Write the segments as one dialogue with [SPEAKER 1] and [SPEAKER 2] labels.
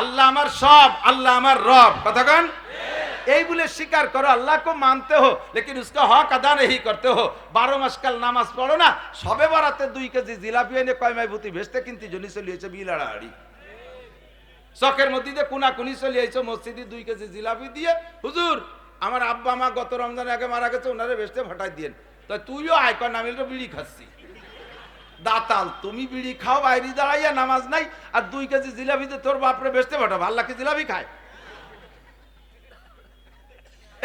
[SPEAKER 1] আল্লাহ আমার সব, আল্লাহ আমার রব। কথা কন? এই বলে স্বীকার করো আল্লাহ কো মানতে হো, লেকিন উসকা হক আদা নেই করতে হো। বারো মাস কাল নামাজ পড়ো না, সবে বারাতে দুই কেজি জিলাপি এনে কয় মাই ভূতি ভেস্তে কিন্তু জনি চলিয়েছে বিলাড়াড়ি শখের মধ্যে কুনা কুনি চলিয়েছে মসজিদে দুই কেজি জিলাপি দিয়ে, হুজুর, আমার আব্বা মা গত রমজান আগে মারা গেছে ওনারে ভেস্তে ফাটাই দিয়েন। তো তুইও আয়কর নামিল বিড়ি খাচ্ছি। দাতাল, তুমি বিড়ি খাও, বাইরে দাঁড়াইয়া নামাজ নাই, আর দুই কেজি জিলাপিতে তোর বাপরে বেচতে পাঠো ভালো লাগে জিলাপি খায়?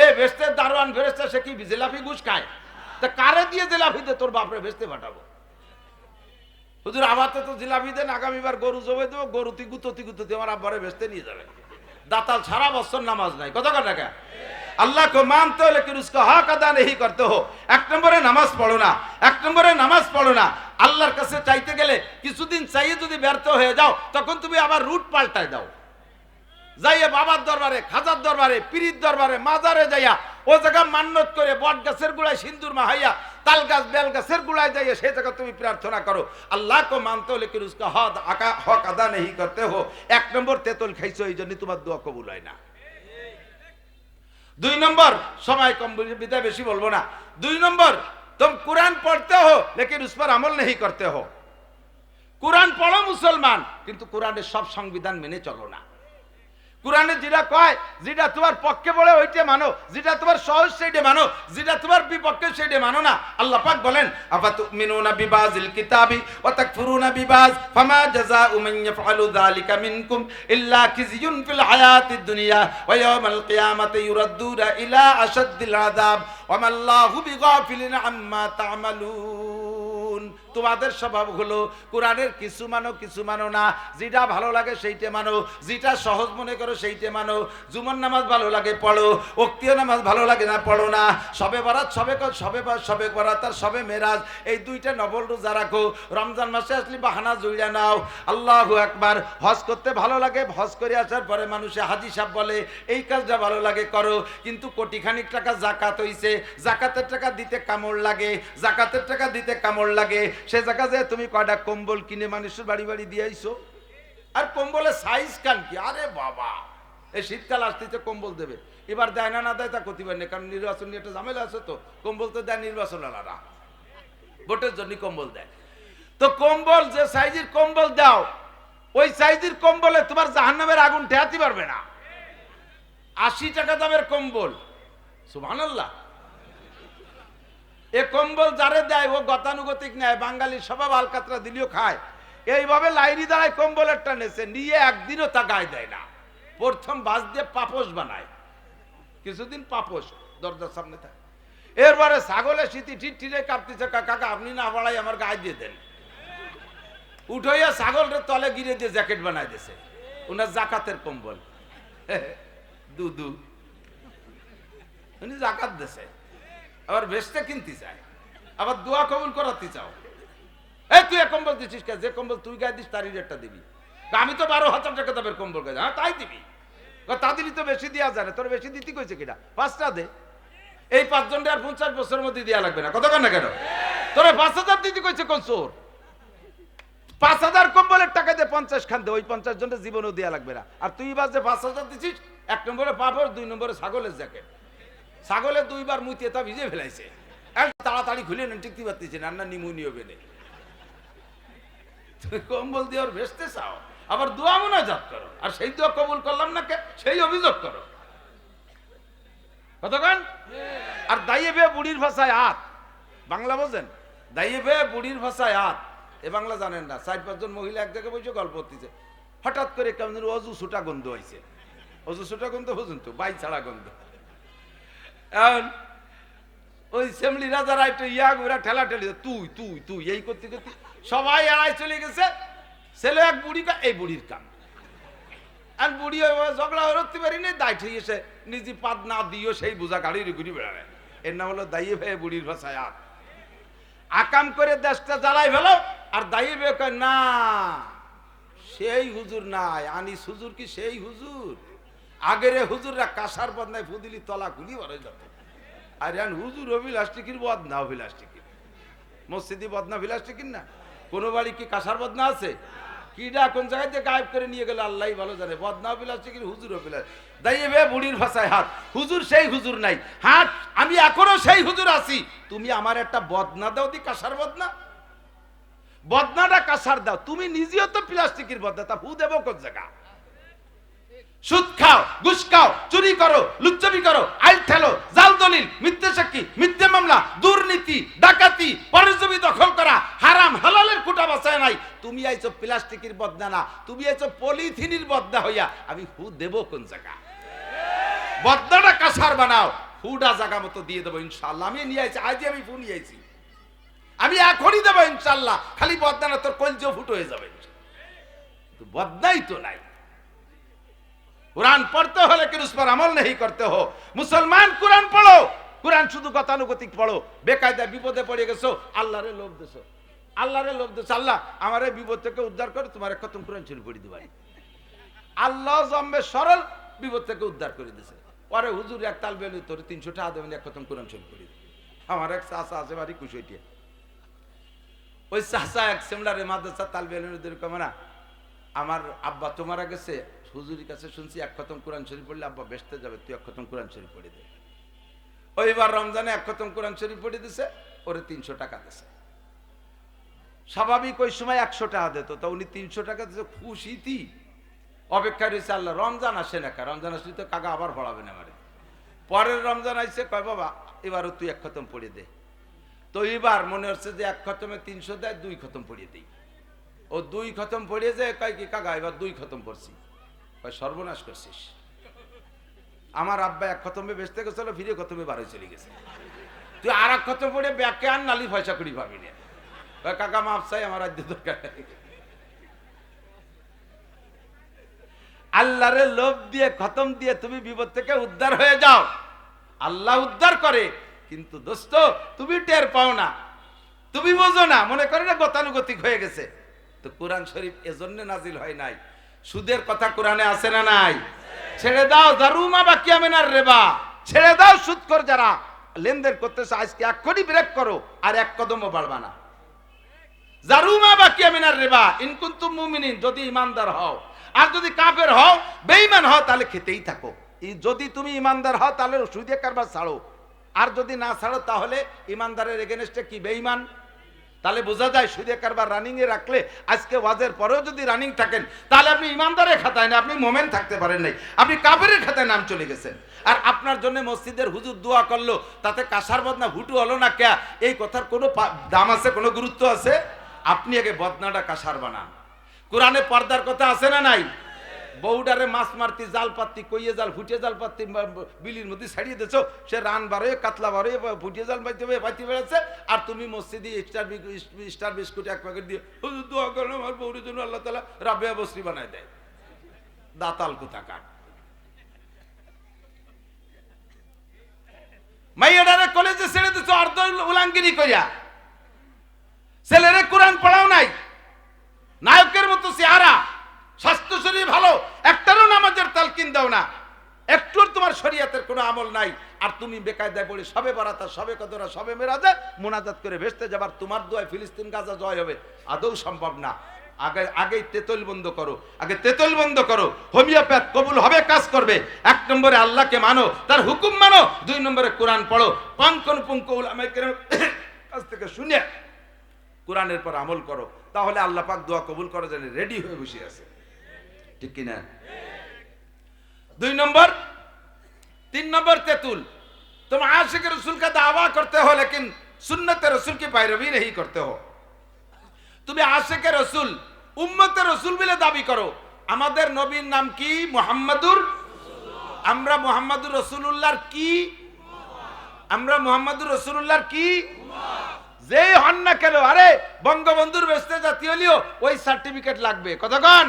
[SPEAKER 1] এ বেসতে দারোয়ান ফেরেস্তে সে কি জিলাপি গুছ খায়? তা কারে দিয়ে জিলাপিতে তোর বাপরে বেসতে পাঠাবো? হুজুর আমার তো জিলাপি দেন, আগামীবার গরু জবে দেবো, গরু গরুতি গুততি গুততি আমার আব্বারে বেচতে নিয়ে যাবে। দাতাল সারা বছর নামাজ নাই কত কথা আল্লাহ আল্লাহকে মানতে হলে কি রুস্কো হক আদা নেই করতে হো। এক নম্বরে নামাজ পড়ো না, এক নম্বরে নামাজ পড়ো না আল্লাহর কাছে চাইতে গেলে কিছুদিন চাইয়ে যদি ব্যর্থ হয়ে যাও, তখন তুমি আবার রুট পাল্টায় দাও। যাইয়া বাবার দরবারে, খাজার দরবারে, পীরির দরবারে, মাজারে যাইয়া ও জায়গা মান্নত করে বট গাছের গুড়ায় সিন্দুর মাহাইয়া, তাল গাছ, বেল গাছের গুড়ায় যাইয়া সেই জায়গা তুমি প্রার্থনা করো আল্লাহ কো মানতে হলে কিন্তু উসকা হদ আকা, হক আদা নেহি করতে হো। এক নম্বর, তেতল খাইছো, এই জন্য তোমার দোয়া কবুল হয় না। দুই নম্বর, সময় কম, বিদায় বেশি বলব না। দুই নম্বর तुम कुरान पढ़ते हो लेकिन उस पर अमल नहीं करते हो कुरान पढ़ो मुसलमान किंतु कुरान सब संविधान मेने चलो ना কোরআনে যেটা কয়, যেটা তোমার পক্ষে বলে ওইটা মানো, যেটা তোমার সহজ সেইটা মানো, যেটা তোমার বিপক্ষে সেইটা মানো না। আল্লাহ পাক বলেন, আফাতুমিনুনা বিবাজিল কিতাবি ওয়া তাকফুরুনা বিবাজ, ফামা জাযাউ মান ইয়াফআলু যালিকা মিনকুম ইল্লা খিজিয়ুন ফিল হায়াতিদ দুনিয়া ওয়া ইয়াওমাল কিয়ামাতি ইউরাদ্দুনা ইলা আশাদ্দিল আযাব। ওয়া মাল্লাহু বিগাফিলিন আম্মা তা'মালুন। তোমাদের স্বভাব হলো, কোরআনের কিছু মানো কিছু মানো না। যেটা ভালো লাগে সেইটা মানো, যেটা সহজ মনে করো সেইটা মানো। জুমন নামাজ ভালো লাগে, পড়ো। অক্তীয় নামাজ ভালো লাগে না, পড়ো না। সবে বরাত, সবে সবে সবে বরাত আর সবে মেরাজ, এই দুইটা নবল রোজা রাখো। রমজান মাসে আসলে বাহানা জুড়িয়া নাও। আল্লাহ একবার হজ করতে ভালো লাগে, হজ করে আসার পরে মানুষে হাজি সাহেব বলে, এই কাজটা ভালো লাগে, করো। কিন্তু কোটিখানিক টাকা জাকাত হইছে। জাকাতের টাকা দিতে কামড় লাগে, জাকাতের টাকা দিতে কামড় লাগে। সে জায়গা যে তুমি কয়টা কম্বল কিনে মানুষের বাড়ি বাড়ি দিয়ে আইছো? আর কম্বলের সাইজ কান কি? আরে বাবা। এই শীতকাল আসতেছে কম্বল দেবে। এবার দেয় না না দেয় তা করতে পারে কারণ নির্বাচন নিয়ে একটা ঝামেলা আছে তো। কম্বল তো দেয় নির্বাচন আলাদা ভোটের জন্য কম্বল দেয়। তো কম্বল যে সাইজের কম্বল দাও, ওই সাইজের কম্বলে তোমার জাহান্নামের আগুন ঠেয়াতে পারবে না। আশি টাকা দামের কম্বল। সুবহানাল্লাহ। এ কম্বল যারে দেয় ও গতানুগতিক নেয় বাঙালি স্বভাব আলকাতরা দিলেও খায়। এইভাবে লাইনি দাঁড়ায় কম্বলের টানেছে নিয়ে একদিনও তা গায়ে দেয় না। প্রথম বাস দিয়ে পাপোশ বানায়। কিছুদিন পাপোশ, দরজার সামনে থাকে। এরপরে ছাগলে শীতি ঠিক ঠিরে কাঁপতেছে কাকা আপনি না বাড়াই আমার গায়ে দিয়ে দেন। উঠাইয়া ছাগলের তলে গিরে দিয়ে জ্যাকেট বানাই দিয়েছে ওনার জাকাতের কম্বল। দুদু উনি জাকাত দেশে আবার ভেস্তে কিনতে চায়। আবার দোয়া কবুল করাতে চাও। এই তুই এক কম্বল দিচ্ছিস কে? যে কম্বল তুই গায়ে দিস তারই রেটটা দিবি। আমি তো বারো হাজার টাকা দামের কম্বল গায়ে হ্যাঁ তাই দিবি। কয়, তাদেরই তো বেশি দেওয়া যায় না। তোর বেশি দিতে কইছে কিনা পাঁচটা দে। এই পাঁচজনটা আর পঞ্চাশ বছরের মধ্যে দেওয়া লাগবে না। কত না কেন? তোরা পাঁচ হাজার দিতে কইছে কোন চোর? পাঁচ হাজার কম্বলের টাকা দিয়ে পঞ্চাশ খান দে। ওই পঞ্চাশ জনের জীবনও দেওয়া লাগবে না। আর তুই বাস যে পাঁচ হাজার দিচ্ছিস এক নম্বরে পাপড় দুই নম্বরে ছাগলের জ্যাকেট। ছাগলে দুইবার মুতিয়ে তা ভিজে ফেলাইছে। তাড়াতাড়ি খুলে নেন, টিকতে পারতেছে না নিমুনি হবে না কম্বল দিয়ে ওর ভেসতে চাও, আবার দোয়া মোনাজাত করো, আর সেই দোয়া কবুল করলাম না সেই অভিযোগ করো। কতক্ষণ? আর দাইয়ে বে বুড়ির ভাষায় আত। বাংলা বোঝেন? দাইয়ে বে বুড়ির ভাষায় আত। এ বাংলা জানেন না, চার পাঁচজন মহিলা এক জায়গায় বসে গল্প করতেছে। হঠাৎ করে কেমন অজু সুটা গন্ধ হয়েছে অজু সুটা গন্ধ বুঝুন তো, বাই ছাড়া গন্ধ। এখন ওই সেমলি রাজারা একটু ইয়া ঘুরা ঠেলা ঠেলি তুই তুই তুই, এই করতে করতে সবাই এড়াই চলে গেছে। ছেলে এক বুড়ি এই বুড়ির কাম আর বুড়ি ঝগড়া করতে পারি না, দায় ঠিক এসে নিজে পাদ না দিও সেই বোঝা গাড়ির ঘুরি বেড়াবে। এর নাম হলো দাইয়ে ভাই বুড়ির ভাষায় আর আকাম করে দেশটা জ্বালাই ফেলো, আর দায়ী কয়, না, সেই হুজুর নাই। আনিস, হুজুর কি সেই হুজুর? আগের হুজুররা কাসার বদনায় ফুদিলি তলা খুলি বড় যত আর এখন হুজুর অভিলাষ্টিকির বদনা, অভিলাষ্টিকির। মসজিদি বদনা, অভিলাষ্টিকির না? কোনো বাড়ি কি কাসার বদনা আছে? কিডা কোন জায়গায় দিয়ে গায়েব করে নিয়ে গেল আল্লাহ ভালো জানে। বদনাও বিলাচ্ছে কি হুজুরও বিলাস দাইয়ে বে, বুড়ির ভাষায় হাত। হুজুর সেই হুজুর নাই। হাত, আমি এখনও সেই হুজুর আছি। তুমি আমার একটা বদনা দাও দি, কাসার বদনা। বদনাটা কাসার দাও। তুমি নিজেও তো প্লাস্টিকের বদনা, তা হু দেবো কোন জায়গা? সুদ খাও, ঘুষ খাও, চুরি করো লুচ্চবি করো, আইল ঠেলো, জাল দলিল, মিথ্যে সাক্ষী, মিথ্যে মামলা, দুর্নীতি, ডাকাতি পরজমি দখল করা, হারাম, হালালের কুটা বাঁচায় নাই। তুমি আইছো প্লাস্টিকের বদনা না তুমি আইছো পলিথিনের বদনা হইয়া, আমি হু দেব কোন জায়গা? বদনাটা কাসার বানাও, হুডা জায়গা মতো দিয়ে দেবো ইনশাল্লাহ আমি নিয়ে আইছি, আজই আমি ফু নিয়ে আইছি। আমি এখনই দেবো ইনশাল্লাহ খালি বদনা তোর কলজো ফুটো হয়ে যাবে। বদনাই তো নাই। কোরআন পড়তে হলে কিন্তু পর আমল নেই করতে হো? মুসলমান কোরআন পড়ো। কোরআন শুধু গতানুগতিক পড়ো। বেকায়দা বিপদে পড়ে গেছো, আল্লাহরে লোভ দেছো। আল্লাহরে লোভ দেছো। আল্লাহ, আমার এই বিপদ থেকে উদ্ধার করে, তোমার খতম কোরআন শুরু করে দেবাই আল্লাহ জম্বে সরল বিপদ থেকে উদ্ধার করে দিছে। পরে হুজুর, এক তাল বেলি তোর তিনশো টাকা দেবেন, এক খতম কোরআন শুরু করে আমার এক চাষা আছে বাড়ি কুশইটিয়া ওই চাষা এক সেমলারে মাদ্রাসা তাল না আমার আব্বা তোমারা গেছে হুজুরির কাছে শুনছি, এক খতম কোরআন শরীফ পড়লে, আব্বা বেসতে যাবে, তুই এক খতম কোরআন শরীফ পড়ে দে। ওইবার রমজানে এক খতম কোরআন শরীফ পড়ে দিছে, ওরে তিনশো টাকা দিছে। স্বাভাবিক ওই সময় একশো টাকা দিত, তা উনি তিনশো টাকা দিছে খুশিতি অপেক্ষা রয়েছে আল্লাহ, রমজান আসে না রমজান আসলে তো কাকা আবার পড়াবে না আমারে। পরের রমজান আইসে কয়, বাবা, এবারও তুই এক খতম পড়ে দে। তো এবার মনে হচ্ছে যে এক খতমে তিনশো দেয়, দুই খতম পড়িয়ে দিই। ও দুই খতম পড়িয়ে যায়, কয় কি, কাকা, এবার দুই খতম পড়ছি। কয় সর্বনাশ করছিস। আমার আব্বা এক খতমে বেচতে গেছিল, ফিরে খতমে বারো চলে গেছে। তুই আর এক খতম পড়ে ব্যাকে আর নালি পয়সা করি পাবি না। কাকা মাপ চাই, আমার রাজ্য দরকার আল্লাহরে লোভ দিয়ে, খতম দিয়ে তুমি বিপদ থেকে উদ্ধার হয়ে যাও। আল্লাহ উদ্ধার করে, কিন্তু দোস্ত, তুমি টের পাও না। তুমি বোঝো না, মনে করে না গতানুগতিক হয়ে গেছে। তো কোরআন শরীফ এজন্য নাজিল হয় নাই। সুদের কথা কোরআনে আছে না নাই? ছেড়ে দাও, দারুমা বা কিয়ামেনার রেবা। ছেড়ে দাও সুদ কর যারা। লেনদেন করতেছে, আজকে এক্ষুনি ব্রেক করো, আর এক কদমও বাড়বা না। জারুমা বাকি আমিনার রেবা। ইনকুন্তুম মুমিনিন, যদি ইমানদার হও। আর যদি কাফের হও, বেঈমান হও, তাহলে খেতেই থাকো। যদি তুমি ইমানদার হও, তাহলে সুদে কারবার ছাড়ো। আর যদি না ছাড়ো, তাহলে ইমানদারের এগেনস্টে কি, বেঈমান? তাহলে বোঝা যায় সুদে কারবার রানিং এ রাখলে আজকে ওয়াজের পরেও যদি রানিং থাকেন, তাহলে আপনি ইমানদারের খাতায় না, আপনি মোমেন থাকতে পারেন নাই। আপনি কাফেরের খাতায় নাম চলে গেছেন। আর আপনার জন্য মসজিদের হুজুর দোয়া করল, তাতে কাসার বদনা হুটু হলো না কে? এই কথার কোনো দাম আছে, কোনো গুরুত্ব আছে? আপনি আগে বদনাটা কাসার বানান। কোরআনে পর্দার কথা আছে না নাই? বউডারে মাছ মারতি, জাল পাত্তি, কইয়ে জাল ফুটিয়ে জাল পাত্তি বিলির মধ্যে ছাড়িয়ে দিছো সে রান বারোয় কাতলা বারোয় ফুটিয়ে জাল পাইতে পাইতে বেড়াচ্ছে। আর তুমি মসজিদে স্টার স্টার বিস্কুট এক প্যাকেট দিয়ে দোয়া করেন, আমার বউরের জন্য আল্লাহ তালা রাবেয়া বসরি বানায় দেয়। দাতাল কোথাকার। মাইয়াডারে কলেজে ছেড়ে দিছো অর্ধ উলাঙ্গিনী করিয়া ছেলেরে কোরআন পড়াও নাই। নায়কের মতো চেহারা। স্বাস্থ্য শরীর ভালো, একটারও নামাজের তালকিন দাও না। একটুর তোমার শরীয়তের কোনো আমল নাই। আর তুমি বেকায়দায় পড়ে সবে বারাতা সবে কদরা সবে মেরাজে মোনাজাত করে ভেসতে যাবার তোমার দোয়ায় ফিলিস্তিন গাজা জয় হবে। আদৌ সম্ভব না। আগে, আগেই তেতল বন্ধ করো। আগে তেতল বন্ধ করো। হোমিওপ্যাথ কবুল হবে, কাজ করবে। এক নম্বরে আল্লাহকে মানো, তার হুকুম মানো। দুই নম্বরে কোরআন পড়ো। কঙ্কন পুঙ্ক কাছ থেকে শুনে কোরআনের পর আমল করো। তাহলে আল্লাহ পাক দোয়া কবুল করো জানে রেডি হয়ে বসে আছে। ঠিক কিনা দুই নম্বর তিন নম্বর তেতুল तुम आशिक रसूल का दावा करते हो लेकिन सुन्नत रसूल की पैरवी नहीं करते हो তুমি আশেকে রসুল উম্মতে রসুল বলে দাবি করো আমাদের নবীর নাম কি মোহাম্মদুর আমরা মোহাম্মদুর রসুল্লাহর কি আমরা মোহাম্মদুর রসুল্লাহর কি যেই হন না কেন আরে বঙ্গবন্ধুর বেসতে জাতি হলেও ওই সার্টিফিকেট লাগবে কতক্ষণ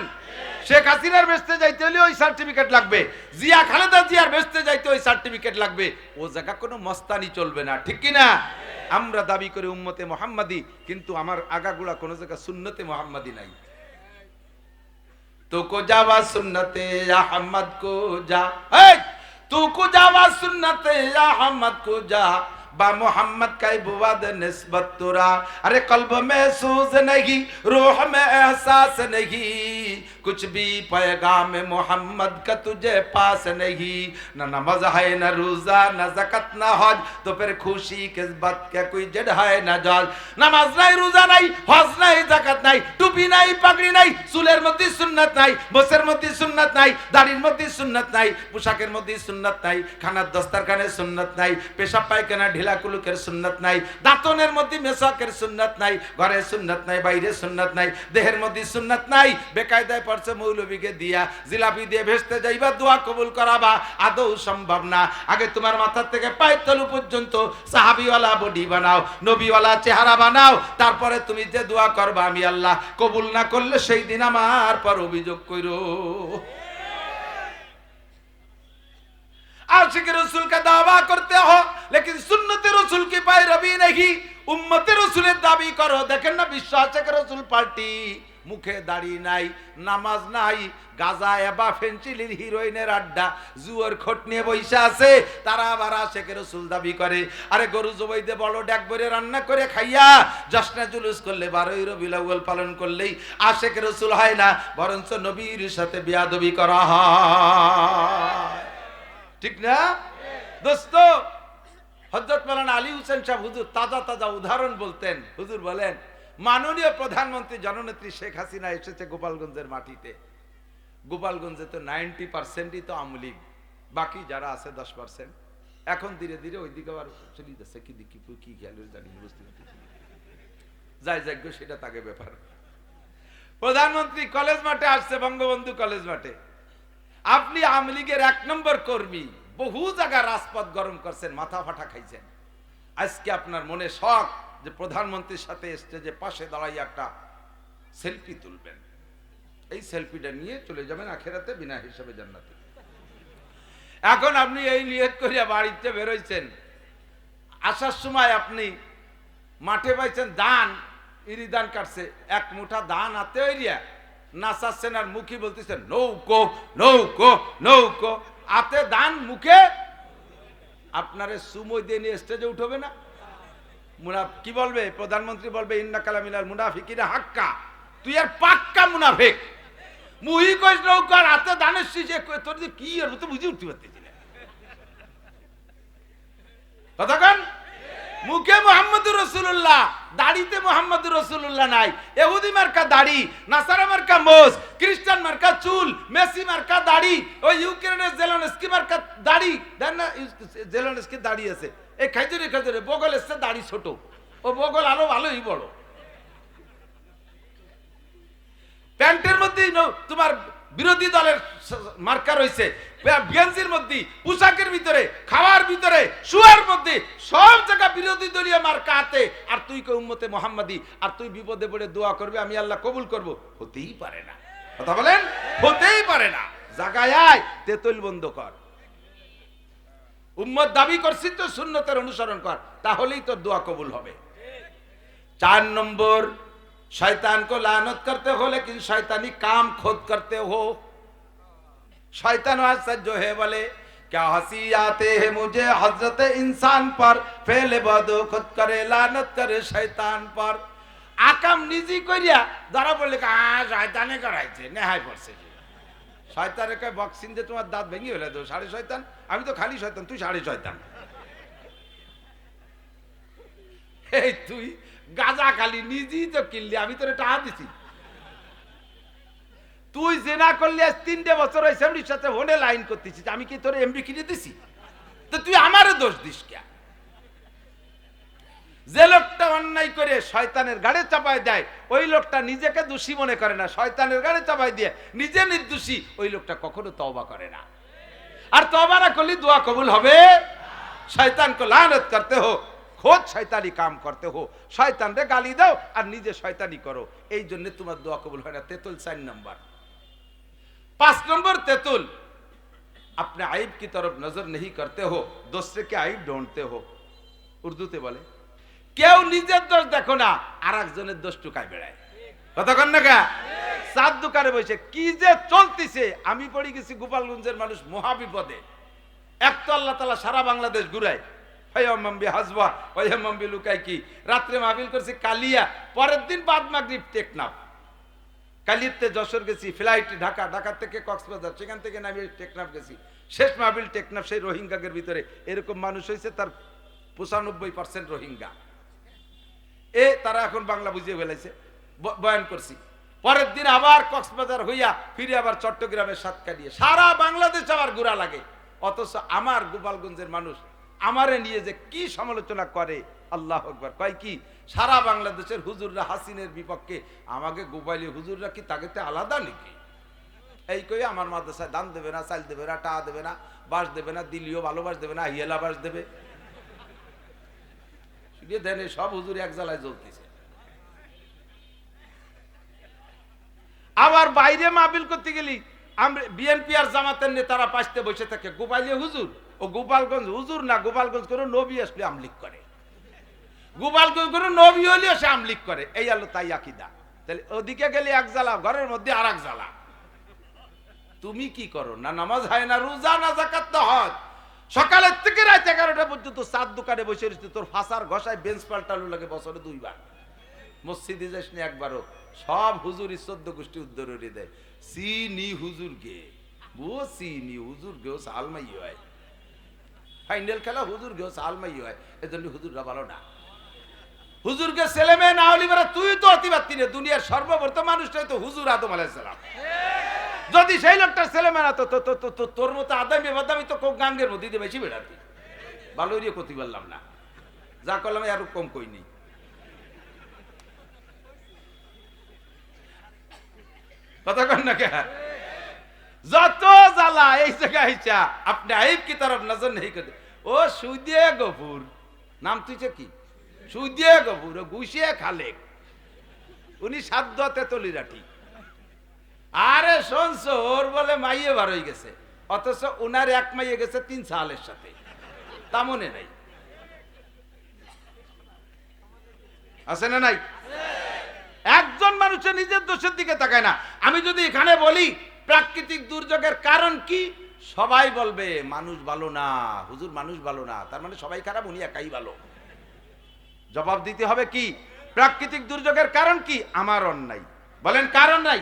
[SPEAKER 1] শেখ হাসিনার বেচতে যাইতে হলে ওই সার্টিফিকেট লাগবে। জিয়া খালেদা জিয়ার বেচতে যাইতে ওই সার্টিফিকেট লাগবে। ও জায়গা কোনো মস্তানি চলবে না, ঠিক না আমরা দাবি করি উম্মতে মোহাম্মদি কিন্তু আমার আগাগুলা কোনো জায়গা সুন্নতে মোহাম্মদি নাই। তো কো যাওয়া সুন্নতে আহমদ কো যা। তু কো যাওয়া সুন্নতে আহমদ কো যা। با محمد کا بود نسبت ترا ارے قلب محسوس نہیں روح میں احساس نہیں کچھ بھی پیغام محمد کا تجھے پاس نہیں نہ نماز ہے نہ روزہ نہ زکت نہ حج تو پھر خوشی کس بات کا کوئی جڑ ہے نہ جال নামাজ নাই রোজা নাই হজ নাই জাকাত নাই টুপি নাই পাগড়ি নাই চুলের মধ্যে সুন্নাত নাই বসের মধ্যে সুন্নাত নাই দাড়ির মধ্যে সুন্নাত নাই পোশাকের মধ্যে সুন্নাত নাই খানার দস্তারখানে সুন্নাত নাই পেশাব পায়খানা ঢিলা কুলুকের সুন্নাত নাই, দাঁতনের মধ্যে মেশাকের সুন্নাত নাই, ঘরে সুন্নাত নাই, বাইরে সুন্নাত নাই, দেহের মধ্যে সুন্নাত নাই, বেকায়দায় পড়ছে মৌলবীকে দিয়া, জিলাপি দিয়ে ভেস্তে যাইবা, দোয়া কবুল করাবা, আদৌ সম্ভব না। আগে তোমার মাথার থেকে পায়ের তলু পর্যন্ত সাহাবিওয়ালা বডি বানাও, নবীওয়ালা চেহারা বানাও, তারপরে তুমি যে দোয়া করবা আমি আল্লাহ, কবুল না করলে সেই দিন আমার পর অভিযোগ কইরো। आशिक रसूल का दावा करते हो लेकिन सुन्नत रसूल की पैरवी नहीं উম্মতে রসুলের দাবি করো দেখেন না বিশ্বাসের রসুল পার্টি মুখে দাড়ি নাই নামাজ নাই গাজা এবা ফেন্সিলির হিরোইনের আড্ডা জুয়ার খট নিয়ে বইসা আছে তারা আবার আশেখ রসুল দাবি করে আরে গরু জবাইতে বড় ডাক ভরে রান্না করে খাইয়া জশ্নে জুলুস করলে বারোই রবিউল আউয়াল পালন করলেই আশেখ রসুল হয় না বরঞ্চ নবীর সাথে বিয়াদবি করা হয় ঠিক না? দোস্ত হজরত মালানা আলী হুসেন সাহেব হুজুর তাজা তাজা উদাহরণ বলতেন। হুজুর বলেন, মাননীয় প্রধানমন্ত্রী জননেত্রী শেখ হাসিনা এসেছে গোপালগঞ্জের মাটিতে। গোপালগঞ্জে তো নাইনটি পার্সেন্টই তো আমলিগ বাকি যারা আছে দশ পার্সেন্ট। এখন ধীরে ধীরে ওই দিকে আবার চলে যাচ্ছে। কি দিকি কি খেয়াল জানি বুঝতে পারতেছি না। যাই যাজ্ঞ সেটা তাকে ব্যাপার। প্রধানমন্ত্রী কলেজ মাঠে আসছে, বঙ্গবন্ধু কলেজ মাঠে। আপনি আওয়ামী লীগের এক নম্বর কর্মী, বহু জায়গা রাজপথ গরম করছেন, মাথা ফাটা খাইছেন। আজকে আপনার মনে শখ যে প্রধানমন্ত্রীর সাথে স্টেজে পাশে দাঁড়াই একটা সেলফি তুলবেন। এই সেলফিটা নিয়ে চলে যাবেন আখেরাতে বিনা হিসাবে জান্নাতে। এখন আপনি এই নিয়ত করিয়া বাড়িতে বেরোইছেন। আসার সময় আপনি মাঠে পাইছেন দান ইরি ধান কাটছে, এক মুঠা দান হাতে এরিয়া নাচাচ্ছেন আর মুখী বলতেছেন নৌকো নৌকো নৌকো। আতে দান মুখে, আপনারে সুময় দিয়ে নিয়ে স্টেজে উঠবে না। মুনা, কি বলবে? প্রধানমন্ত্রী বলবে, ইন্না কালামিনার মুনাফিকিরা হাক্কা। তুই আর পাক্কা মুনাফিক। মুহি কইস নৌকার হাতে ধানের শীষে তোর কি আর তো বুঝে উঠতে পারতেছি না। কতক্ষণ মুখে মোহাম্মদুর রসুল্লাহ দাড়িতে মোহাম্মদুর রসুল্লাহ নাই। এহুদি মার্কা দাড়ি, নাসারা মার্কা মোস খ্রিস্টান মার্কা চুল, মেসি মার্কা দাড়ি, ওই ইউক্রেনের জেলনস্কি মার্কা দাড়ি, দেন না জেলনস্কি দাড়ি আছে। এই খাইজুরে খাইজুরে, বগল এসছে দাড়ি ছোট। ও বগল আরও ভালোই বড়। প্যান্টের মধ্যেই তোমার বিরোধী দলের মার্কা রয়েছে। গেঞ্জির মধ্যে, পোশাকের ভিতরে, খাওয়ার ভিতরে, শুয়ার মধ্যে, সব জায়গা বিরোধী দলীয় মার কাতে আর তুই কে উম্মতে মোহাম্মদি? আর তুই বিপদে পড়ে দোয়া করবে, আমি আল্লাহ কবুল করব। হতেই পারে না। কথা বলেন? হতেই পারে না। জাগায় তেতল বন্ধ কর। উম্মত দাবি করছি তো শূন্যতার অনুসরণ কর, তাহলেই তোর দোয়া কবুল হবে। চার নম্বর শয়তান কো লানত করতে হলে কিন্তু শয়তানি কাম খোদ করতে হোক शैतान वास्ते जो है बोले क्या हंसी आते हैं मुझे हजरत इंसान पर फेले बदो खुद करे लानत करे शैतान पर আকাম নিজে করিয়া ধরা বললে আ শয়তানে করাইছে নেহাই পড়ছে শয়তানে কয় বক্সিং যে তোমার দাঁত ভেঙে ফেলে তো সাড়ে শয়তান আমি তো খালি শয়তান তুই সাড়ে শয়তান এই তুই গাজা খালি নিজেই তো কিনলি আমি তোর টাকা দিছি তুই জেনা করলে তিনটে বছর হয়েছে সাথে হোনে লাইন করতেছিস আমি কি তোর এমবি কিনে দিছি? তো তুই আমারও দোষ দিস কে? যে লোকটা অন্যায় করে শয়তানের গাড়ে চাপায় দেয়, ওই লোকটা নিজেকে দোষী মনে করে না। শয়তানের গাড়ে চাপায় দিয়ে নিজে নির্দোষী, ওই লোকটা কখনো তবা করে না। আর তবা না করলে দোয়া কবুল হবে। শয়তানকে লানত করতে হো খোঁজ শয়তানি কাম করতে হো শয়তানরে গালি দাও আর নিজে শয়তানি করো। এই জন্য তোমার দোয়া কবুল হয় না। তেতল চার নাম্বার। पांच नंबर तेतुल अपने आइब की तरफ नजर नहीं करते हो दूसरे के आइब ढूंढते हो উর্দুতে বলে কেউ নিজের দোষ দেখো না আর একজনের দোষ টুকায় বেড়ায় কতক্ষণ না কা সাত দোকানে বসে কি যে চলতিছে আমি পড়ে গেছি গোপালগঞ্জের মানুষ মহাবিপদে এক তো আল্লাহ তালা সারা বাংলাদেশ ঘুরায় হয়াম্বি হাসবা হয়াম্বি লুকাই কি রাত্রে মাহফিল করছি কালিয়া পরের দিন বাদ মাগরিব টেকনাফ কালিয়াতে যশোর গেছি, ফ্লাইট ঢাকা ঢাকা থেকে কক্সবাজার, সেখান থেকে নামিয়ে টেকনাফ গেছি। শেষ মাহফিল টেকনাফ, সেই রোহিঙ্গাদের ভিতরে। এরকম মানুষ হয়েছে, তার পঁচানব্বই পার্সেন্ট রোহিঙ্গা। এ, তারা এখন বাংলা বুঝিয়ে ফেলেছে বয়ান করছি। পরের দিন আবার কক্সবাজার হইয়া ফিরে আবার চট্টগ্রামের সাত কাটিয়ে সারা বাংলাদেশ আবার ঘোরা লাগে। অথচ আমার গোপালগঞ্জের মানুষ আমারে নিয়ে যে কি সমালোচনা করে? আল্লাহ আকবর। কয় কি? সারা বাংলাদেশের হুজুররা হাসিনের বিপক্ষে। আমাকে গোপালি হুজুররা কি তাকে আলাদা নাকি? এই কই আমার মাদ্রাসায় দান দেবে না, চাল দেবে না, টা দেবে না বাস দেবে না দিল্লিও ভালোবাস দেবে না, হিয়েলা বাস দেবে। শুনিয়ে দেন সব হুজুর এক জ্বালায় জ্বলতেছে। আবার বাইরে মাহবিল করতে গেলি, আমরা বিএনপি আর জামাতের নেতারা পাশতে বসে থাকে। গোপালিয়া হুজুর ও গোপালগঞ্জ, হুজুর না গোপালগঞ্জ করে নবী আসলে আমলিক করে। গোপালগঞ্জ করে নবী হলেও সে আমলিক করে। এই আলো তাই আকিদা। তাহলে ওদিকে গেলে এক জ্বালা, ঘরের মধ্যে আর এক জ্বালা। তুমি কি করো? না নামাজ হয়, না রোজা, না জাকাত তো হজ। সকালের থেকে রাত এগারোটা পর্যন্ত চার দোকানে বসে রয়েছে। তোর ফাঁসার ঘষায় বেঞ্চ পাল্টালো লাগে বছরে দুইবার। মসজিদে যাস না একবারও। সব হুজুর চোদ্দ গোষ্ঠী উদ্ধার দেয়। সি নি হুজুর গে ও সি নি হুজুর গেও সালমাই হয়। ফাইনাল খেলা হুজুর গেও সালমাই হয় এজন্য হুজুররা ভালো না। হুজুরকে ছেলে মেয়ে না হলি বেড়া তুই তো অতিবাত্তি রে, দুনিয়ার সর্বপ্রথম মানুষটাই তো হুজুর আদম আলাইসালাম যদি সেই লোকটার ছেলে মেয়ে না, তো তো- তোর মতো আদামি বাদামি তো কোক গাঙ্গের মধ্যে দিয়ে বেশি বেড়াতি। ভালো ইয়ে করতে পারলাম না। যা করলাম আরও কম কই কইনি কথা কন না কে? যত জ্বালা, এই জায়গায় আইছা আপনি আইব কি তরফ নজর নেই করতে ও সুদিয়ে গফুর, নাম তুইছে কি? গফুর, ও গুছিয়ে খালেক। উনি সাধ্য তেতলি রাঠি আরে শুনছো ওর বলে মাইয়ে বার হয়ে গেছে। অথচ উনার এক মাইয়ে গেছে তিন সালের সাথে। তা নাই। আছে না নাই? একজন মানুষের নিজের দোষের দিকে তাকায় না। আমি যদি এখানে বলি প্রাকৃতিক দুর্যোগের কারণ কি? সবাই বলবে, মানুষ ভালো না, হুজুর মানুষ ভালো না। তার মানে সবাই খারাপ, উনি একাই ভালো। জবাব দিতে হবে কি? প্রাকৃতিক দুর্যোগের কারণ কি? আমার অন্যায়। বলেন কারণ নাই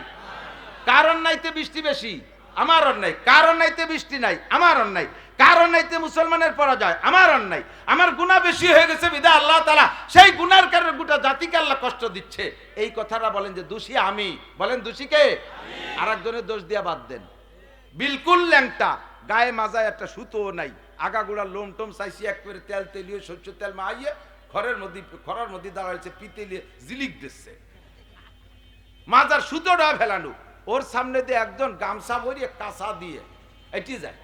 [SPEAKER 1] কারণ নাইতে বৃষ্টি বেশি? আমার অন্যায়। কারণ নাইতে বৃষ্টি নাই? আমার অন্যায়। কারণ নাইতে মুসলমানের পরাজয়? আমার অন্যায়। আমার গুণা বেশি হয়ে গেছে, বিদা আল্লাহ তালা সেই গুনার কারণে গোটা জাতিকে আল্লাহ কষ্ট দিচ্ছে। এই কথাটা বলেন যে, দোষী আমি। বলেন দোষীকে আর একজনের দোষ দিয়া বাদ দেন। বিলকুল ল্যাংটা। গায়ে মাজায় একটা সুতোও নাই। আগাগুড়া লোম টোম চাইছি, এক করে তেল তেলিয়ে শস্য তেল মাইয়ে ঘরের মধ্যে খরার মধ্যে দাঁড়াইছে পিতেলিয়ে জিলিক দিচ্ছে। মাজার সুতোটা ফেলানো। ওর সামনে দিয়ে একজন গামছা ভরিয়ে কাঁচা দিয়ে, এটি যায়।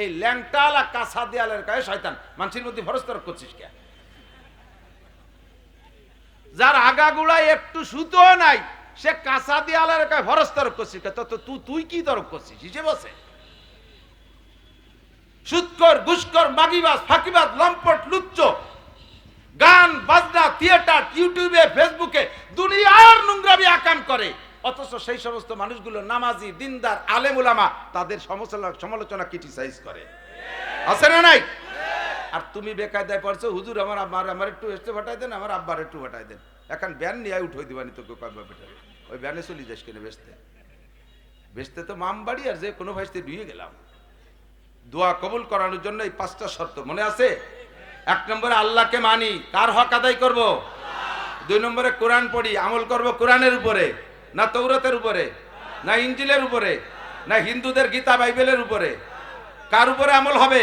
[SPEAKER 1] এই ল্যাংটালা কাঁচা দেয়ালের গায়ে শয়তান। মানুষের মধ্যে ভরস্তর করছিস কে? যার আগাগুড়ায় একটু সুতো নাই, সে কাঁচা দেয়ালের গায়ে ভরস্তর করছিস কে? তো তুই তুই কি তরক করছিস? হিসেবে বসে সুৎকর, ঘুষকর, মাগিবাজ, ফাঁকিবাজ, লম্পট, লুচ্চ, গান, বাজনা, থিয়েটার, ইউটিউবে, ফেসবুকে, দুনিয়ার নোংরামি আকাম করে। অথচ সেই সমস্ত মানুষগুলো নামাজি, দিনদার, আলেম উলামা, তাদের সমালোচনা ক্রিটিসাইজ করে। আছে না নাই? আর তুমি বেকায়দায় পড়ছো, হুজুর আমার আমার আমার একটু এসতে ফাটাই দেন, আমার আব্বার একটু ফাটাই দেন। এখন ব্যান নিয়ে উঠে দিবানি তোকে কয়েকবার বেটারে ওই ব্যানে চলি যাস কিনে বেচতে? বেচতে তো মাম বাড়ি আর যে কোনো ভাইসতে ডুয়ে গেলাম। দোয়া কবুল করানোর জন্য এই পাঁচটা শর্ত মনে আছে? এক নম্বরে আল্লাহকে মানি, কার হক আদায় করব? দুই নম্বরে কোরআন পড়ি, আমল করব কোরআনের উপরে। না তৌরতের উপরে, না ইঞ্জিলের উপরে, না হিন্দুদের গীতা বাইবেলের উপরে। কার উপরে আমল হবে?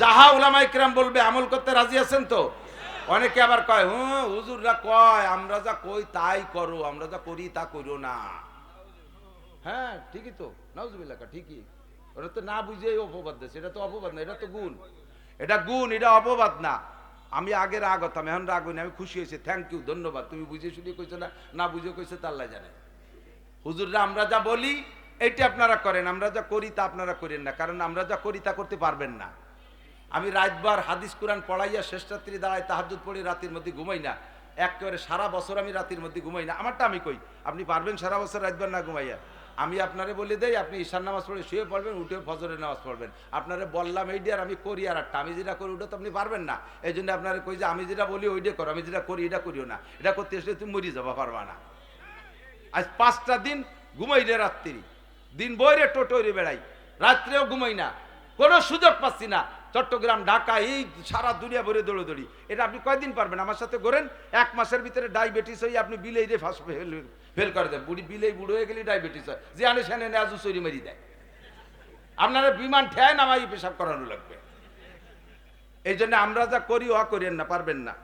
[SPEAKER 1] যাহা উলামা ইকরাম বলবে, আমল করতে রাজি আছেন তো? অনেকে আবার কয়, হুঁ, হুজুররা কয়, আমরা যা কই তাই করো, আমরা যা করি তা করো না। হ্যাঁ ঠিকই তো, নাউজুবিল্লাহ ঠিকই। ওটা তো না বুঝে অপবাদ দেশ এটা তো অপবাদ না, এটা তো গুণ। এটা গুণ, এটা অপবাদ না। আমি আগে রাগ হতাম, এখন রাগ হইনি, আমি খুশি হয়েছি থ্যাংক ইউ ধন্যবাদ, তুমি বুঝে শুনে কইছো না না বুঝে কইছো তা আল্লাহ জানে। হুজুররা, আমরা যা বলি, এইটা আপনারা করেন। আমরা যা করি, তা আপনারা করেন না। কারণ আমরা যা করি, তা করতে পারবেন না। আমি রাতবার হাদিস কোরআন পড়াইয়া শেষ রাত্রি দাঁড়াই তাহাজুদ পড়ি রাতের মধ্যে ঘুমাই না। একেবারে সারা বছর আমি রাতের মধ্যে ঘুমাই না। আমারটা আমি কই? আপনি পারবেন সারা বছর রাতবার না ঘুমাইয়া? আমি আপনারে বলে দেই, আপনি ঈশান নামাজ পড়ে শুয়ে পড়বেন, উঠে ফজরের নামাজ পড়বেন। আপনারে বললাম, এই আমি করি আর একটা আমি যেটা করি, ওটা তো আপনি পারবেন না। এই জন্য আপনারা কই যে, আমি যেটা বলি ওইটা করো। আমি যেটা করি, এটা করিও না। এটা করতে এসে তুমি মরি যাবা, পারবা না। আজ পাঁচটা দিন ঘুমাই রে রাত্রি। দিন বইরে টোটোরে বেড়াই। রাত্রেও ঘুমাই না। কোনো সুযোগ পাচ্ছি না। চট্টগ্রাম, ঢাকা, এই সারা দুনিয়া ভরে দৌড়ি এটা আপনি কয়দিন পারবেন? আমার সাথে করেন। এক মাসের ভিতরে ডায়াবেটিস হয়ে আপনি বিলেই রে ফার্স্ট ফেল করে দেন। বুড়ি বিলেই বুড়ো হয়ে গেলে ডায়াবেটিস হয়। যে আনে সেনে নেজু চুরি মেরি দেয়। আপনারা বিমান ঠেয় নামাই পেশাব করানো লাগবে। এই জন্য আমরা যা করি ও করেন না, পারবেন না।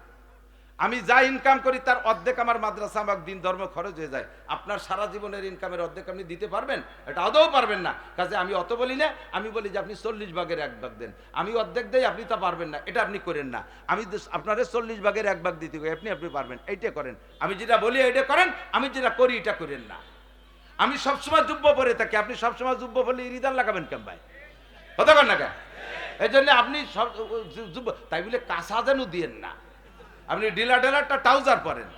[SPEAKER 1] আমি যা ইনকাম করি তার অর্ধেক আমার মাদ্রাসা, আমার দিন ধর্ম খরচ হয়ে যায়। আপনার সারা জীবনের ইনকামের অর্ধেক আপনি দিতে পারবেন? এটা আদৌ পারবেন না। কাজে আমি অত বলি না, আমি বলি যে আপনি চল্লিশ ভাগের এক ভাগ দেন। আমি অর্ধেক দেই, আপনি তা পারবেন না। এটা আপনি করেন না। আমি আপনার চল্লিশ ভাগের এক ভাগ দিতে আপনি আপনি পারবেন। এইটা করেন। আমি যেটা বলি এটা করেন, আমি যেটা করি এটা করেন না। আমি সবসময় জুব্ব পরে থাকি। আপনি সবসময় জুব্ব বলে ইরিদান লাগাবেন কেন ভাই? হতে পারেন না কেন? এই জন্য আপনি সব তাই বলে কাঁচা যেন দিয়েন না। আপনি ডিলা ডেলারটা ট্রাউজার পরেন।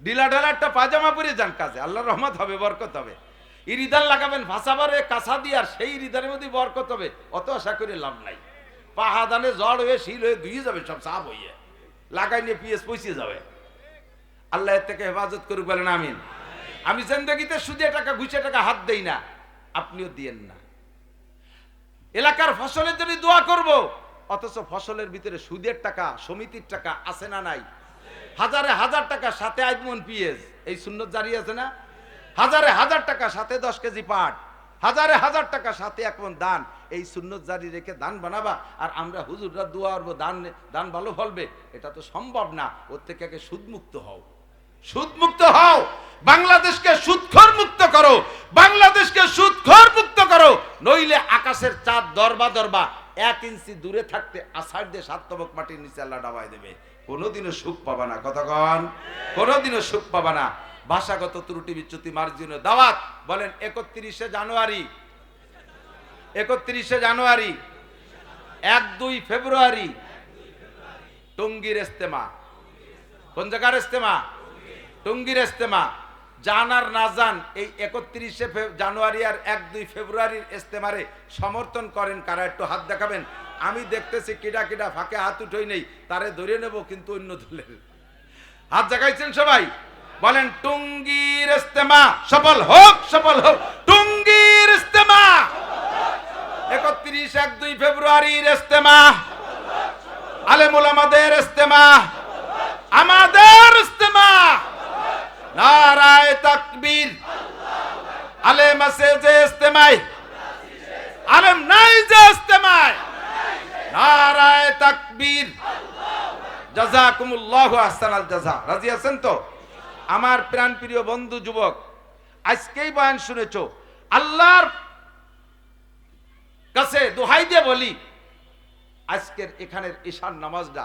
[SPEAKER 1] ডিলা ডেলারটা পাজামা পরে যান কাজে আল্লাহ রহমত হবে, বরকত হবে। ইরিদান লাগাবেন ভাষাবারে কাঁচা দিয়ে আর সেই ইরিদানের মধ্যে বরকত হবে, অত আশা করে লাভ নাই। পাহাদানে জ্বর হয়ে, শিল হয়ে ধুয়ে যাবে, সব সাপ হইয়ে লাগাই নিয়ে পিএস পৌঁছে যাবে। আল্লাহ এর থেকে হেফাজত করুক, বলেন আমিন। আমি জিন্দগিতে সুদে টাকা, ঘুষে টাকা হাত দেই না, আপনিও দিয়েন না। এলাকার ফসলের জন্য দোয়া করব। অথচ ফসলের ভিতরে সুদের টাকা, সমিতির টাকা আছে না নাই? হাজারে হাজার টাকা সাথে আজমন পিএস, এই সুন্নত জারি আছে না? হাজারে হাজার টাকা সাথে দশ কেজি পাট, হাজারে হাজার টাকা সাথে এখন দান এই সুন্নত জারি রেখে দান বানাবা, আর আমরা হুজুররা দোয়া করব দান দান ভালো ফলবে, এটা তো সম্ভব না, ওর থেকে আগে সুদমুক্ত হও। সুদমুক্ত হও! বাংলাদেশকে সুদখোর মুক্ত করো! বাংলাদেশকে সুদখোর মুক্ত করো! নইলে আকাশের চাঁদ দরবা দরবা এক ইঞ্চি দূরে থাকতে আষাঢ় দিয়ে সাত সাতবক মাটির নিচে আল্লাহ ডাবাই দেবে। কোনোদিনও সুখ পাবা না কতক্ষণ কোনোদিনও সুখ পাবা না। ভাষাগত ত্রুটি, বিচ্যুতি মার্জিন দাওয়াত। বলেন, একত্রিশে জানুয়ারি। একত্রিশে জানুয়ারি। এক দুই ফেব্রুয়ারি। টঙ্গির ইস্তেমা। কোন জায়গার ইস্তেমা? টঙ্গির ইস্তেমা। জান আর না জান, এই একত্রিশে জানুয়ারি আর এক দুই ফেব্রুয়ারির ইস্তেমারে সমর্থন করেন কারা? একটু হাত দেখাবেন। আমি দেখতেছি কিডা কিডা ফাঁকে হাত উঠোই নেই, তারে ধরে নেব কিন্তু অন্য দলের। হাত দেখাইছেন সবাই? বলেন, টুঙ্গির ইস্তেমা সফল হোক সফল হোক। টুঙ্গির ইস্তেমা! একত্রিশ এক দুই ফেব্রুয়ারির ইস্তেমা। আলেমুল আমাদের ইস্তেমা। আমাদের ইস্তেমা! নারায় তাকবীর। আলেম আছে যে ইস্তেমায়। আলেম নাই যে ইস্তেমায়। নারায় তাকবীর। জাযাকুমুল্লাহু আহসানাল জাযা রাজি আছেন তো? আমার প্রাণ প্রিয় বন্ধু, যুবক, আজকেই বয়ান শুনেছো। আল্লাহর কাছে দোহাই দিয়ে বলি, আজকের এখানের ঈশান নামাজটা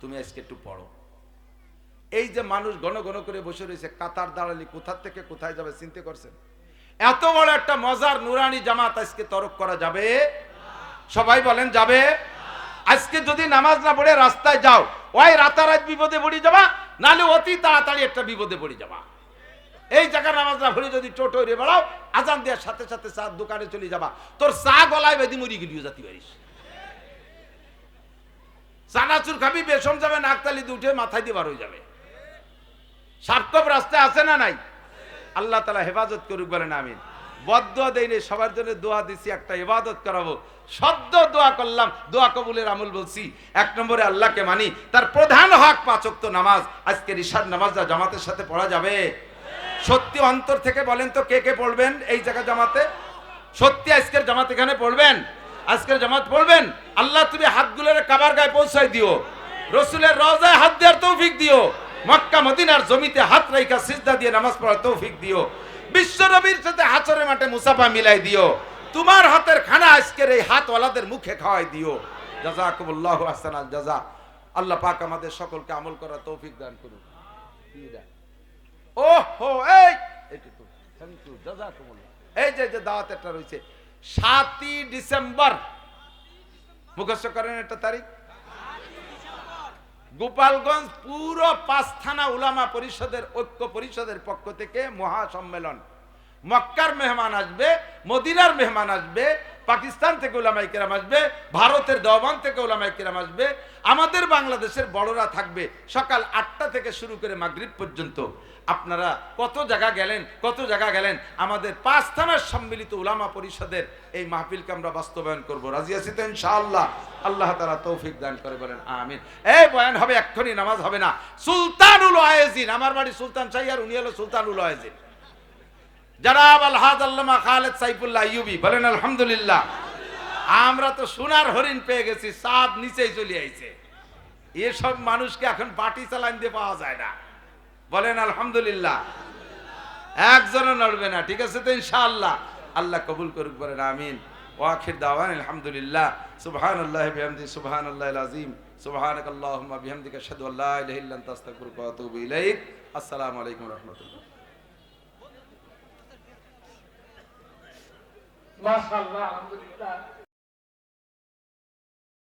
[SPEAKER 1] তুমি আজকে একটু পড়ো। এই যে মানুষ ঘন ঘন করে বসে রয়েছে, কাতার দাঁড়ালি কোথার থেকে কোথায় যাবে চিনতে করছেন এত বড় একটা মজার নুরানি জামাত আজকে তরক করা যাবে? সবাই বলেন যাবে? আজকে যদি নামাজ না পড়ে রাস্তায় যাও, ওই রাতারাত বিপদে পড়ে যাবা, নাহলে অতি তাড়াতাড়ি একটা বিপদে পড়ে যাবা। এই জায়গার নামাজ না পড়ে যদি টোটো রে বেড়াও, আজান দেওয়ার সাথে সাথে চা দোকানে চলে যাবা। তোর চা গলায় বেদি মরি গেলিও জাতি পারিস চানাচুর খাবি বেসম যাবে নাকতালি উঠে মাথায় দিয়ে বার হয়ে যাবে। সার্থক রাস্তায় আছে না নাই? আল্লাহ তালা হেফাজত করুক বলেন, আমিন। বদ্ধ দেয়নি সবার জন্য দোয়া দিছি, একটা ইবাদত করাবো। সদ্য দোয়া করলাম, দোয়া কবুলের আমল বলছি, এক নম্বরে আল্লাহকে মানি, তার প্রধান হক পাচক নামাজ। আজকে রিসার নামাজটা জামাতের সাথে পড়া যাবে। সত্যি অন্তর থেকে বলেন তো, কে কে পড়বেন এই জায়গা জামাতে? সত্যি আজকের জামাত এখানে পড়বেন? আজকের জামাত পড়বেন? আল্লাহ তুমি হাতগুলোর কাবার গায়ে পৌঁছাই দিও। রসুলের রজায় হাত দেওয়ার তৌফিক দিও। মক্কা মদিনার জমিতে হাত রাইখা সিজদা দিয়ে নামাজ পড়ার তৌফিক দিও। বিশ্ব নবীর সাথে হাচরের মাঠে মুসাফা মিলাই দিও। তোমার হাতের খানা আজকের এই হাতওয়ালাদের মুখে খাওয়াই দিও। জাজাকুমুল্লাহ আহসানাল জাজা। আল্লাহ পাক আমাদের সকলকে আমল করার তৌফিক দান করুন হো এই! থ্যাংক ইউ এই যে যে দাওয়াত একটা রয়েছে। সাতই ডিসেম্বর। মুখস্থ করেন একটা তারিখ? গোপালগঞ্জ পুরো পাঁচ থানা উলামা পরিষদের, ঐক্য পরিষদের পক্ষ থেকে মহাসম্মেলন। মক্কার মেহমান আসবে, মদিনার মেহমান আসবে, পাকিস্তান থেকে ওলামাই কেরাম আসবে, ভারতের দবান থেকে ওলামাই কেরাম আসবে। আমাদের বাংলাদেশের বড়রা থাকবে সকাল আটটা থেকে শুরু করে মাগরীব পর্যন্ত। আপনারা কত জায়গা গেলেন, কত জায়গা গেলেন? আমাদের পাঁচ থানার সম্মিলিত উলামা পরিষদের এই মাহফিলকে আমরা বাস্তবায়ন করব। রাজি আছি তো ইনশাআল্লাহ? আল্লাহ তারা তৌফিক দান করে বলেন, আমিন। এই বয়ান হবে, এক্ষুনি নামাজ হবে না। সুলতানুল আয়েজিন আমার বাড়ি সুলতান শাহিয়ার উনি হলো সুলতানুল আয়েজিন আলহাদ আল্লামা খালেদ সাইফুল্লাহ আমরা তো সোনার হরিণ পেয়ে গেছি, সাদ নিচেই চলে আইছে। এসব মানুষকে এখন বাটি চালান দিয়ে পাওয়া যায় না। বলেন, আলহামদুলিল্লাহ। একজনও নড়বে না, ঠিক আছে তো ইনশাআল্লাহ? আল্লাহ কবুল করুক, বলেন, আমিন। ওয়াখির দাওয়ান, আলহামদুলিল্লাহ। সুবহান আল্লাহ বিহামদি সুবহান আল্লাহ আজিম সুবহানাক আল্লাহুম্মা বিহামদিকা, আশহাদু আল্লা ইলাহা ইল্লা আনতা, আস্তাগফিরুকা ওয়া আতুবু ইলাইক। আসসালামু আলাইকুম ওয়া রাহমাতুল্লাহ।
[SPEAKER 2] মাশাআল্লাহ, আলহামদুলিল্লাহ।